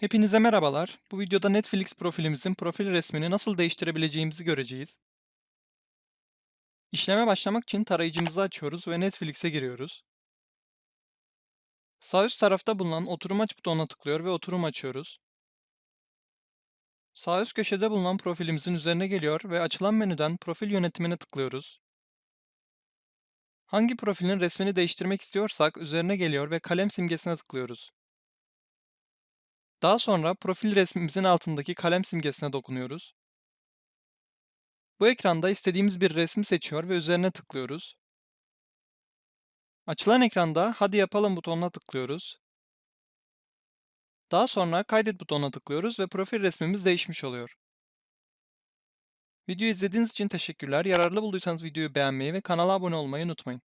Hepinize merhabalar. Bu videoda Netflix profilimizin profil resmini nasıl değiştirebileceğimizi göreceğiz. İşleme başlamak için tarayıcımızı açıyoruz ve Netflix'e giriyoruz. Sağ üst tarafta bulunan Oturum Aç butonuna tıklıyor ve oturum açıyoruz. Sağ üst köşede bulunan profilimizin üzerine geliyor ve açılan menüden Profil yönetimine tıklıyoruz. Hangi profilin resmini değiştirmek istiyorsak üzerine geliyor ve kalem simgesine tıklıyoruz. Daha sonra profil resmimizin altındaki kalem simgesine dokunuyoruz. Bu ekranda istediğimiz bir resmi seçiyor ve üzerine tıklıyoruz. Açılan ekranda Hadi yapalım butonuna tıklıyoruz. Daha sonra Kaydet butonuna tıklıyoruz ve profil resmimiz değişmiş oluyor. Videoyu izlediğiniz için teşekkürler. Yararlı bulduysanız videoyu beğenmeyi ve kanala abone olmayı unutmayın.